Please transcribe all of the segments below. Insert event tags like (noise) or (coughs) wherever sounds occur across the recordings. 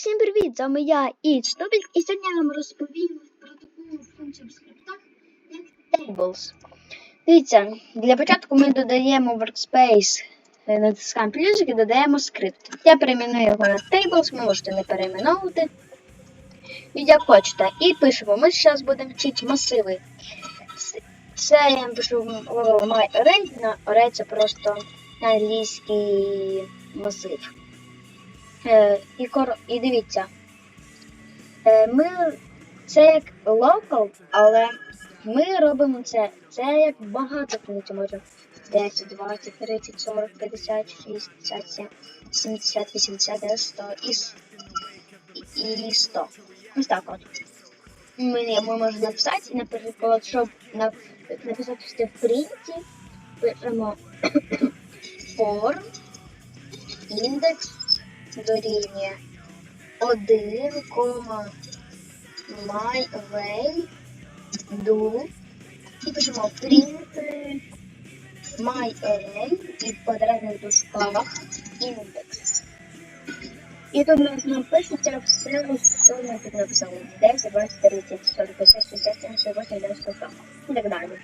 Всім привіт! З вами я Іч Тобік, і сьогодні я вам розповім про таку функцію в скриптах, як Tables. Дивіться, для початку ми додаємо Workspace, е, натискаємо плюсик і додаємо скрипт. Я перейменую його на Tables, ви можете не перейменовувати. Як хочете. І пишемо, ми зараз будемо вчити масиви. Це- я пишу в My Array, на Array це просто англійський масив. Е, і, кор... і дивіться. Е, ми... Це як local, але ми робимо це. Це як багато функцій може. 10, 20, 30, 40, 50, 60, 70, 80, 100 і, і, і 100. Ось так от. Ми, ми можемо написати, наприклад, щоб на, написати все в принті, пишемо (coughs) for індекс дорівнює 1, myWay do і пишемо print myArray і в квадратних дужках індекс. І тут у нас напишеться все, що ми тут написали. 10, 20, 30, 40, 50, 60, 70, 80, 90, 100 і так далі.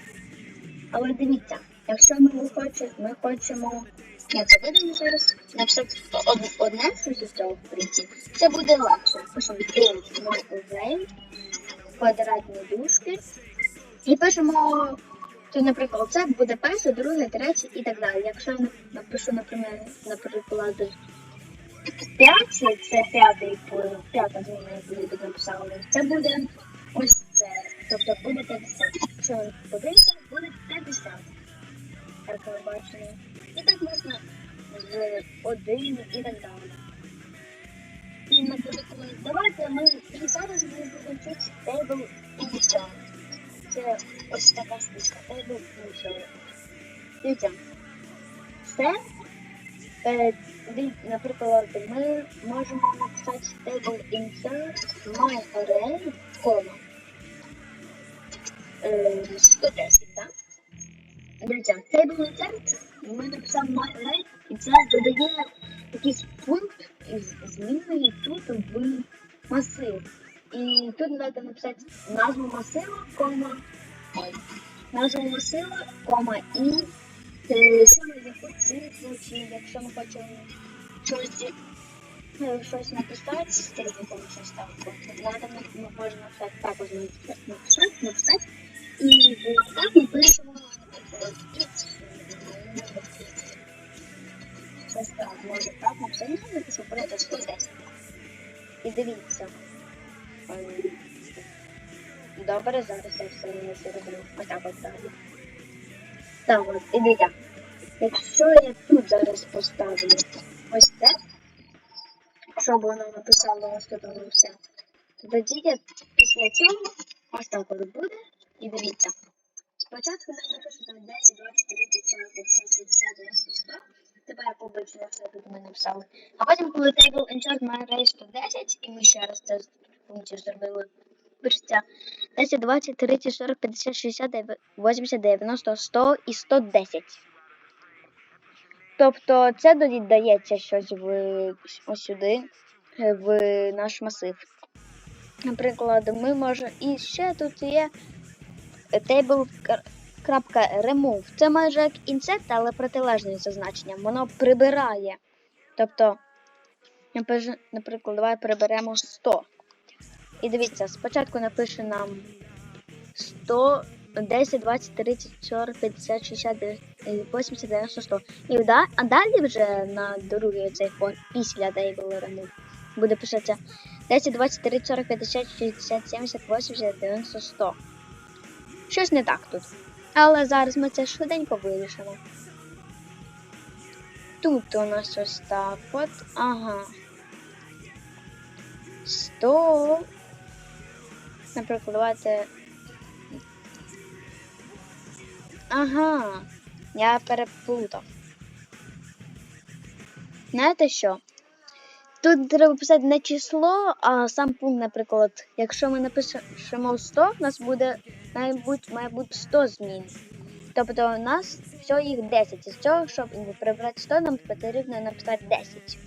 Але дивіться, якщо ми хочемо, ми хочемо я це видаю зараз. Написати од- одне щось із цього принципі. Це буде легше. Пишемо print my квадратні дужки. І пишемо, тут, наприклад, це буде перше, друге, третє і так далі. Якщо я напишу, наприклад, наприклад, 5, це п'ятий п'ята зміна, яку я тут написала, це буде ось це. Тобто буде 50. Якщо ви подивитися, буде 50. Так ви бачите. Так можна з один і так далі. І, наприклад, давайте ми і зараз ми будемо вчити table initial. Це ось така штучка, table initial. Дивіться, це, е, наприклад, ми можемо написати table initial my array, кома. Е, 110, так? Дивіться, table insert ми написали my array, і це додає якийсь пункт із зміною тут в масив. І тут треба написати назву масива, кома, назву масива, кома і е, саме яку цифру, чи якщо ми хочемо щось, е, щось написати, з якому щось там, треба ми можемо написати також написати, написати, і так ми пишемо. Ось так, може так, може не можна, щоб брати 110. І дивіться. Ем, добре, зараз я все не зроблю. Ось так от далі. Так, от, і дивіться. Якщо я тут зараз поставлю ось це, щоб воно написало сторону все, то тоді я після цього ось так от буде. І дивіться. Спочатку напишу там 10-20 100. Тепер побачимо, все тут ми написали. А потім, коли table insert має array 110, і ми ще раз цю функцію зробили, пишеться 10, 20, 30, 40, 50, 60, 80, 90, 100 і 110. Тобто це додається щось в ось сюди, в наш масив. Наприклад, ми можемо. І ще тут є table remove. Це майже як insert, але протилежне за значенням. Воно прибирає. Тобто, наприклад, давай приберемо 100. І дивіться, спочатку напише нам 100, 10, 20, 30, 40, 50, 60, 80, 90, 100. І да, а далі вже на другий цей фон після table remove буде писатися 10, 20, 30, 40, 50, 60, 70, 80, 90, 100. Щось не так тут. Але зараз ми це швиденько вирішимо. Тут у нас ось так от. Ага. 100. Наприклад, давайте. Ага. Я переплутав. Знаєте що? Тут треба писати не число, а сам пункт, наприклад. Якщо ми напишемо 100, у нас буде має бути, має бути 100 змін. Тобто у нас всього їх 10. Із цього, щоб прибрати 100, нам потрібно написати 10.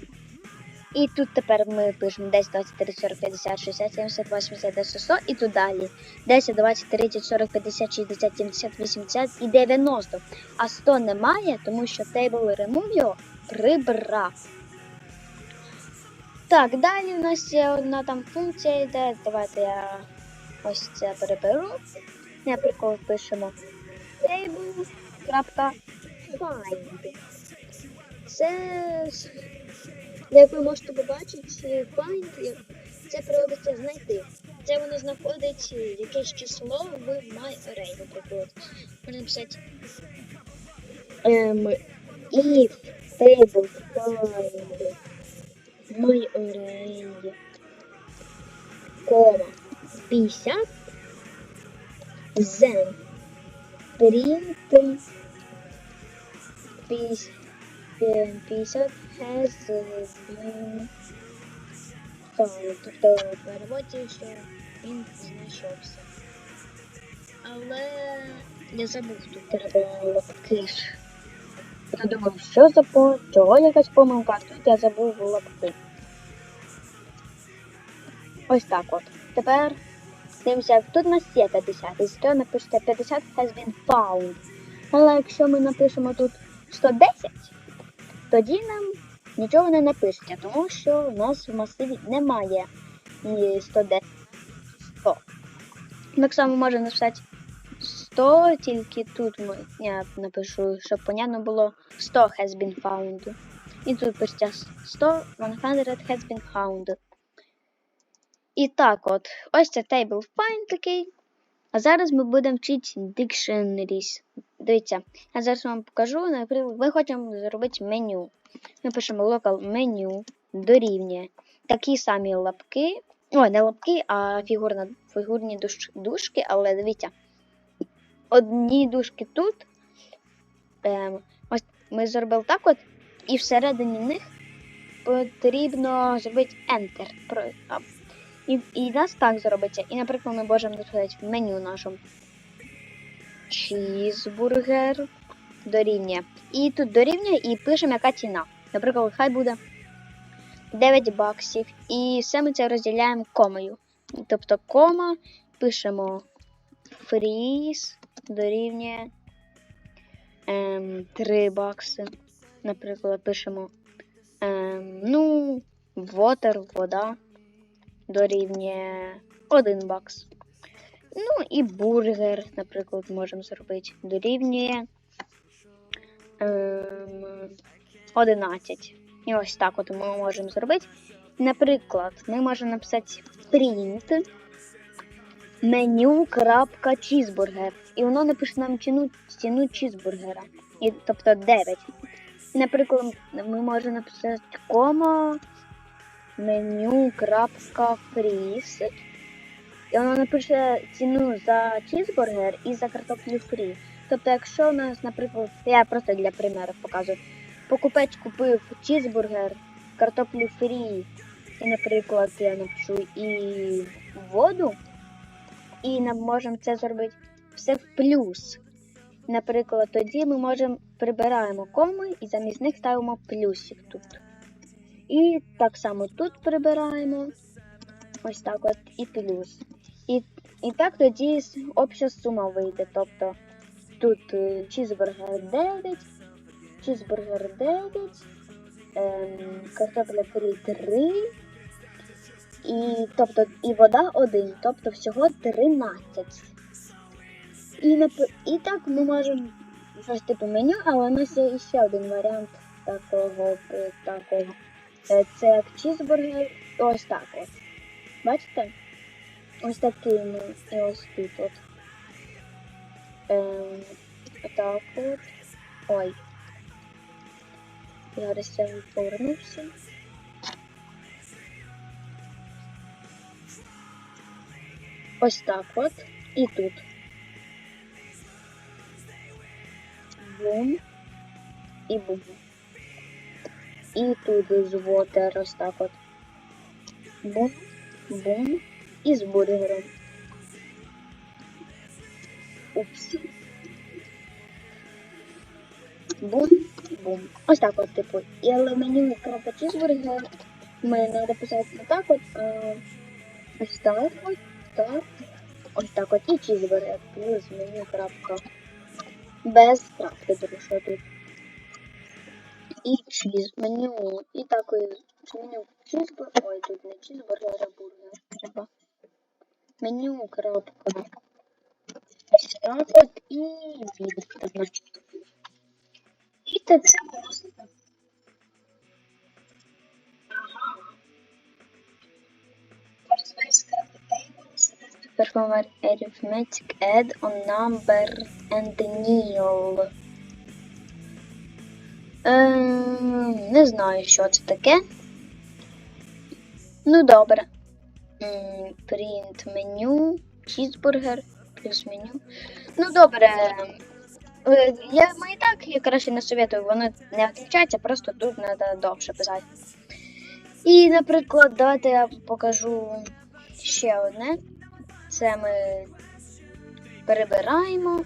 І тут тепер ми пишемо 10, 20, 30, 40, 50, 60, 70, 80, 90, 100 і тут далі. 10, 20, 30, 40, 50, 60, 70, 80 і 90. А 100 немає, тому що Table Remove прибрав. Так, далі у нас є одна там функція йде. Давайте я ось це переберу. Наприклад, пишемо table.find. Це, як ви можете побачити, find це переводиться знайти. Це воно знаходить якесь число в MyArray, наприклад. Можна написати ем, if table find MyArray, кома 50 then print 50 50 has been found. Тобто в переводі, що він знайшовся. Але я забув тут треба лапки. Я думав, що за по чого якась помилка, а тут я забув лапки. Ось так от. Тепер дивимося, як тут у нас є 50. І що напишете 50 has been found. Але якщо ми напишемо тут 110, тоді нам нічого не напишеться, тому що у нас в масиві немає і 110 100. Так само можемо написати 100, тільки тут ми, я напишу, щоб понятно було 100 has been found. І тут пишеться 100, 100 has been found. І так от, ось це table find такий. А зараз ми будемо вчити dictionaries. Дивіться, я зараз вам покажу, наприклад, ми хочемо зробити меню. Ми пишемо local menu дорівнює. Такі самі лапки. Ой, не лапки, а фігурна, фігурні душ, дужки, але дивіться. Одні дужки тут. Ем, ось ми зробили так от, і всередині них потрібно зробити Enter. І, і нас так зробиться. І, наприклад, ми можемо написати в меню нашому чізбургер дорівнює. І тут дорівнює і пишемо, яка ціна. Наприклад, хай буде 9 баксів. І все ми це розділяємо комою. Тобто кома пишемо фріз дорівнює ем, 3 бакси. Наприклад, пишемо ем, ну, water, вода дорівнює 1 бакс. Ну і бургер, наприклад, можемо зробити. Дорівнює ем, 11. І ось так от ми можемо зробити. Наприклад, ми можемо написати print меню.чізбургер. І воно напише нам ціну, ціну чізбургера. І, тобто 9. Наприклад, ми можемо написати кома меню.фріз. І воно напише ціну за чізбургер і за картоплю фрі. Тобто, якщо у нас, наприклад, я просто для примеру показую, покупець купив чізбургер, картоплю фрі, і, наприклад, я напишу і воду, і ми можемо це зробити все в плюс. Наприклад, тоді ми можемо прибираємо коми і замість них ставимо плюсик тут. І так само тут прибираємо. Ось так от і плюс. І, і так тоді обща сума вийде. Тобто тут е, чізбургер 9, чізбургер 9, ем, картопля фрі 3. І, тобто, і вода 1, тобто всього 13. І, і так ми можемо щось типу меню, але у нас є ще один варіант такого. е, такого. Е, Це як чізбургер. Ось так от. Бачите? Ось такий ми. І ось тут от. Ем, так от. Ой. Зараз я повернувся. Ось так от. І тут. Бум. І бум. І тут з water ось так от. Бум, бум. І з бургером. Упс. Бум, бум. Ось так от, типу. І але меню крапа чізбургер Ми треба писати не так от, а ось так от, так, ось так от, і чізбургер, плюс меню крапка. Без крапки, тому що тут. І чіз, меню, і так ось меню чізбургер, ой, тут не чізбургер, а бургер треба. Меню крапка. Ось і від, значить. І це просто. Perform arithmetic add on number and nil. Ем, не знаю, що це таке. Ну добре. Print меню, cheeseburger, плюс меню. Ну добре. Е, Я ми і так я краще не советую, воно не відключається, просто тут треба довше писати. І, наприклад, давайте я покажу ще одне. Це ми перебираємо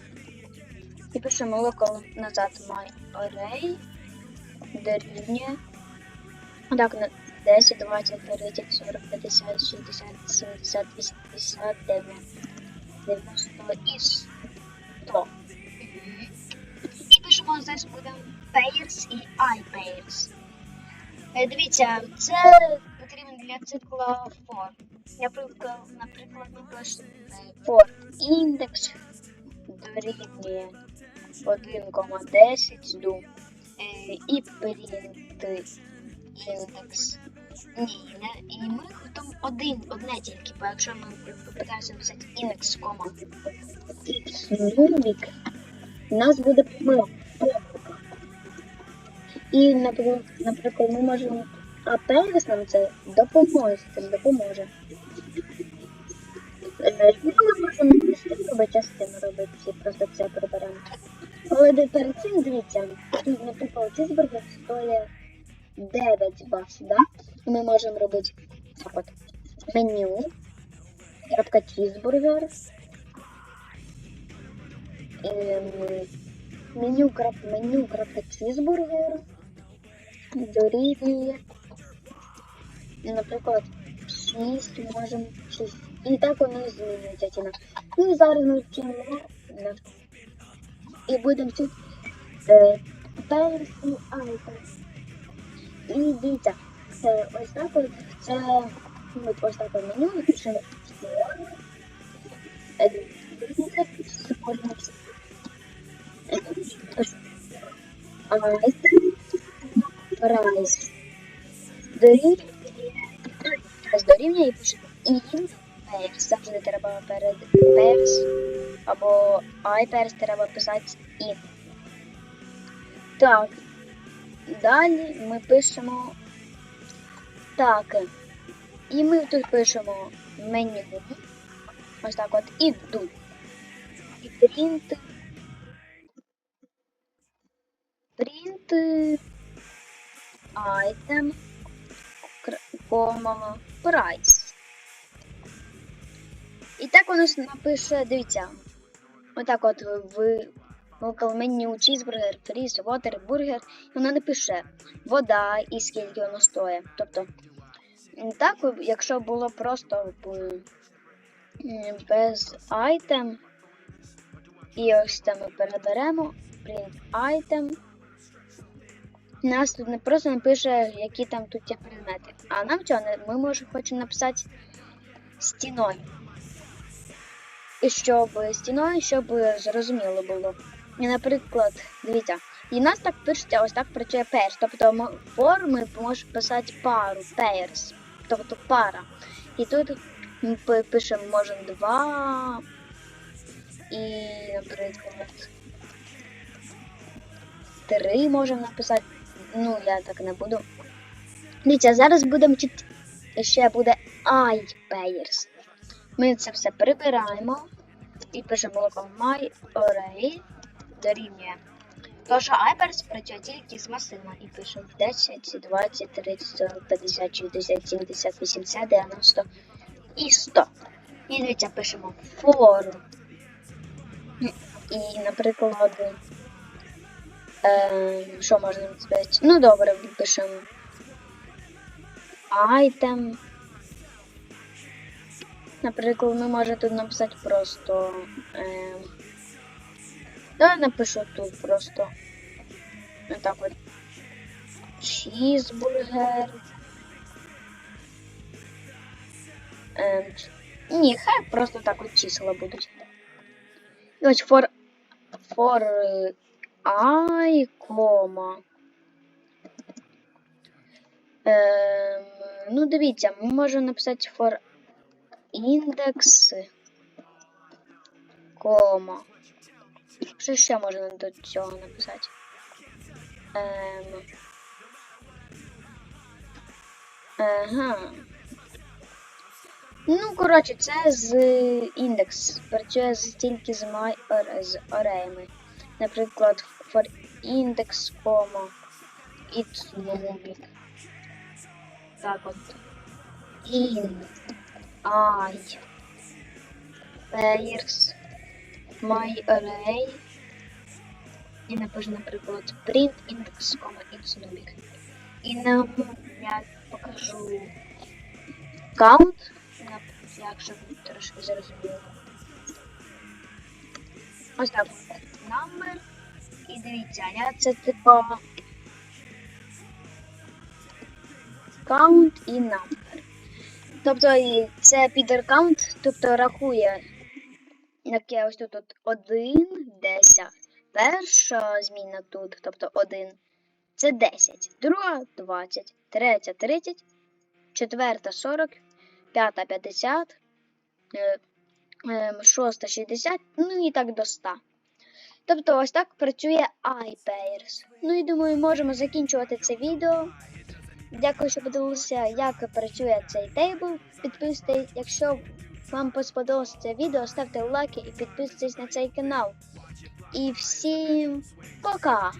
і пишемо local назад my array дорівнює. Так, на 10, 20, 30, 40, 50, 60, 70, 80, 90 і 100. І пишемо зараз будемо pairs і iPairs. Е, Дивіться, це потрібно для цикла for. Наприклад, наприклад, е, for index дорівнює 1,10 ду е, і print індекс. Ні, не, і ми там один, одне тільки, бо якщо ми попитаємося написати індекс, кома x нас буде помилка. І, наприклад, ми можемо. А Пелес нам це допоможе, це допоможе. Е, Ми можемо частину робити, просто це приберемо. Але де- перед цим дивіться, тут, наприклад, чизбургер стоїть 9 бакс, да? Ми можемо робити так от меню, крапка чизбургер, ем, меню, крап, меню, крапка чизбургер, дорівнює, наприклад, 6 можемо 6. І так воно змінюється ціна. Ну і зараз ми вчимо на- і будемо вчити е, перший айтем. І дивіться, це ось так от, це ми ось так от меню напишемо. Е, дивіться, Е. Прайс. Дорівнює, дорівнює і пишемо pairs. Завжди треба перед pairs або iPairs треба писати in. Так. Далі ми пишемо так. І ми тут пишемо меню. Ось так от і. І print. Print item, кома, price. І так у нас напише, дивіться, отак от в local меню, cheeseburger, фріз, water, бургер, і воно напише вода і скільки воно стоїть. Тобто, так, якщо було просто без item, і ось це ми переберемо, print item. Нас тут не просто напише, які там тут є предмети. А нам цього не ми можемо хочемо написати стіною. Щоб стіною, щоб зрозуміло було. І, наприклад, дивіться, і нас так пишеться, ось так працює pairs. Тобто мо- for ми можемо писати пару, pairs, тобто пара. І тут ми пишемо, можемо два. І, наприклад, три можемо написати. Ну, я так не буду. Дивіться, зараз будемо вчити, ще буде iPairs. Ми це все прибираємо і пишемо my array дорівнює. Тож iPairs працює тільки з масивами і пишемо 10, 20, 30, 40, 50, 60, 70, 80, 90 і 100. І дивіться, пишемо for. І, наприклад, е, що можна сказати? Ну добре, пишемо item. Наприклад, ми можемо тут написати просто. Е, давай напишу тут просто. Отак от. Чізбургер. Ем, ні, хай просто так от числа будуть. І ось for, for е, i, кома. Ем, ну, дивіться, ми можемо написати for індекс, кома. Що ще можна до цього написати? Ем, ага. Ну, коротше, це з індекс. Працює тільки з, ар- з ареями. Наприклад, for index, кома, it's. Так от. In, I, pairs, my array. І напишу, наприклад, print index, it's nubic. І нам я покажу count, якщо ви трошки зрозуміло. Ось так. Number. І дивіться, я це типа count і number. Тобто це підер count, тобто рахує, яке ось тут от 1, 10. Перша зміна тут, тобто 1, це 10, друга 20, третя 30, четверта 40, п'ята 50, е, ем, шоста 60, ну і так до 100. Тобто ось так працює iPairs. Ну і думаю, можемо закінчувати це відео. Дякую, що подивилися, як працює цей тейбл. Підписуйтесь, якщо вам сподобалося це відео, ставте лайки і підписуйтесь на цей канал. І всім пока!